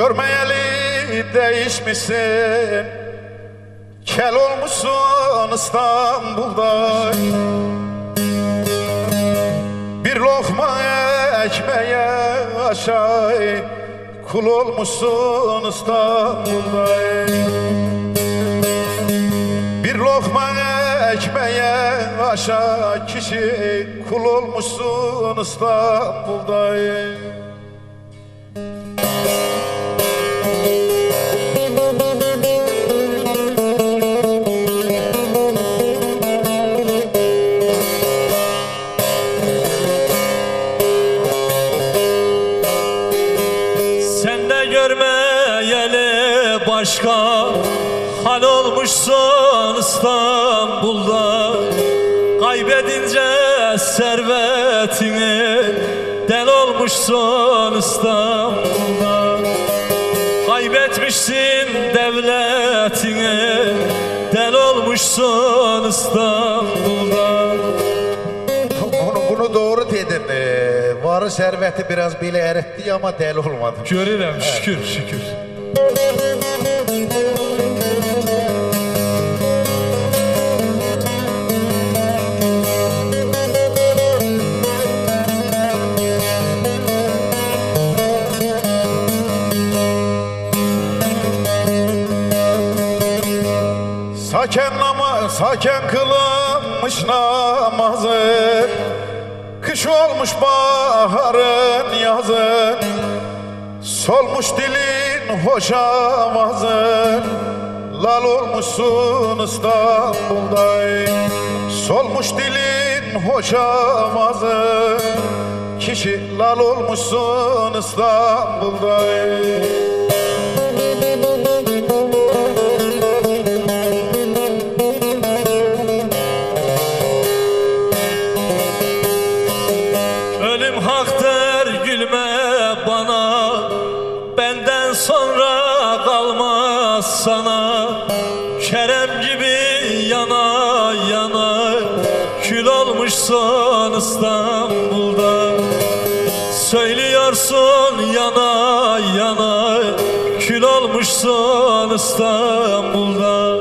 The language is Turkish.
Görmeyeli değişmişsin. Kel olmuşsun İstanbul'da. Bir lokma ekmeğe aşağı Kul olmuşsun İstanbul'da. Bir lokma ekmeğe aşağı kişi Kul olmuşsun İstanbul'da görmeyeli başka hal olmuşsun İstanbul'da. Kaybedince servetini del olmuşsun İstanbul'da. Kaybetmişsin devletini del olmuşsun İstanbul'da dedin. Ee, varı serveti biraz bile eritti ama deli olmadı. Görürüm şükür şükür Saken namaz, saken kılınmış namazı Kış olmuş baharın yazın Solmuş dilin hoş avazın Lal olmuşsun İstanbul'da Solmuş dilin hoş avazın Kişi lal olmuşsun İstanbul'da Ölüm haktır gülme bana. Benden sonra kalmaz sana. Kerem gibi yana yana Kül olmuşsun İstanbul'da. Söylüyorsun yana yana Kül olmuşsun İstanbul'da